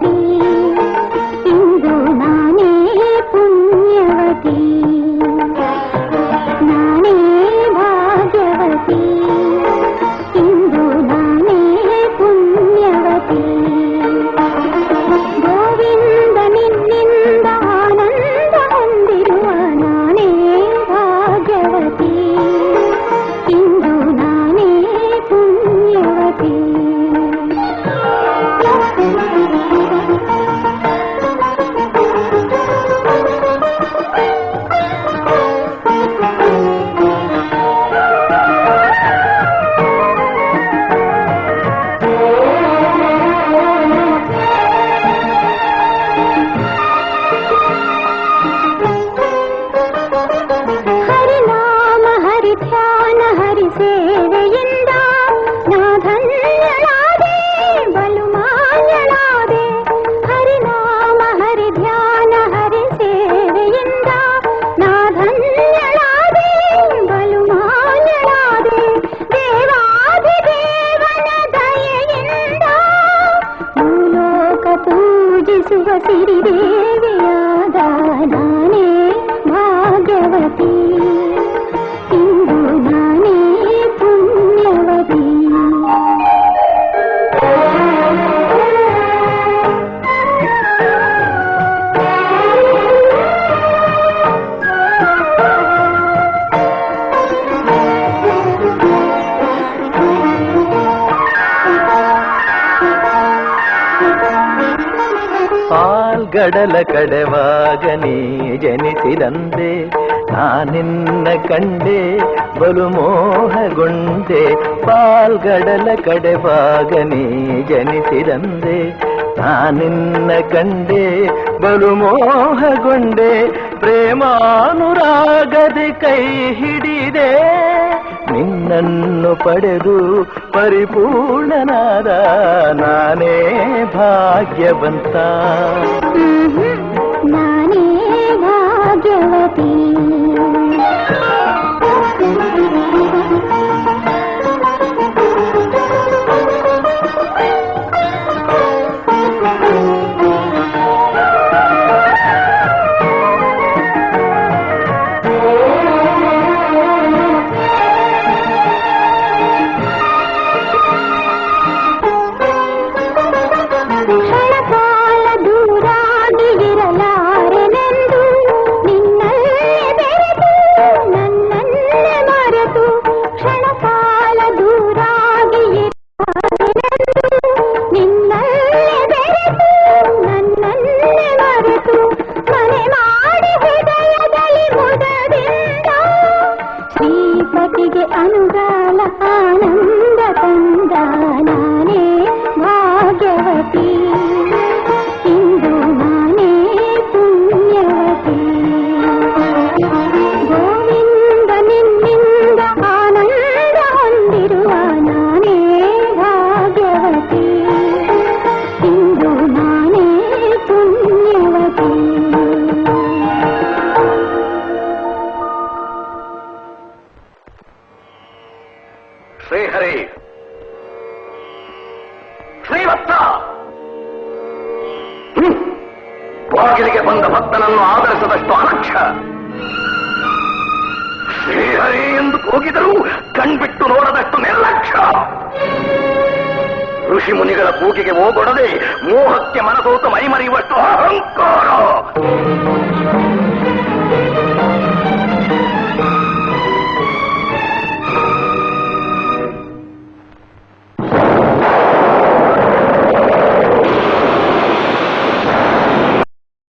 ಭಾಗ್ಯವತಿ राधा ಪಾಲ್ಗಡಲ ಕಡೆವಾಗ ನೀ ಜನಿಸಿದಂತೆ, ನಾನಿನ್ನ ಕಂಡೆ ಬಲು ಮೋಹಗೊಂಡೆ, ಪಾಲ್ಗಡಲ ಕಡೆವಾಗ ನೀ ಜನಿಸಿದಂದೆ ನಾನಿನ್ನ ಕಂಡೆ ಬಲು ಮೋಹಗೊಂಡೆ, ಪ್ರೇಮಾನುರಾಗದೆ ಕೈ ಹಿಡಿದೆ. ನಿನ್ನನ್ನು ಪಡೆದು ಪರಿಪೂರ್ಣನಾದ ನಾನೇ ಭಾಗ್ಯವಂತ. ஆனந்தால ஆனந்த ಶ್ರೀವತ್ಸ. ಬಾಗಿಲಿಗೆ ಬಂದ ಭಕ್ತನನ್ನು ಆಧರಿಸದಷ್ಟು ಅಲಕ್ಷ್ಯ ಶ್ರೀಹರಿ ಎಂದು ಕೂಗಿದರೂ ಕಣ್ಬಿಟ್ಟು ನೋಡದಷ್ಟು ನಿರ್ಲಕ್ಷ ಋಷಿ ಮುನಿಗಳ ಕೂಗಿಗೆ ಹೋಗೊಡದೆ ಮೋಹಕ್ಕೆ ಮನಸೋತು ಮೈಮರಿಯುವಷ್ಟು ಅಹಂಕಾರ.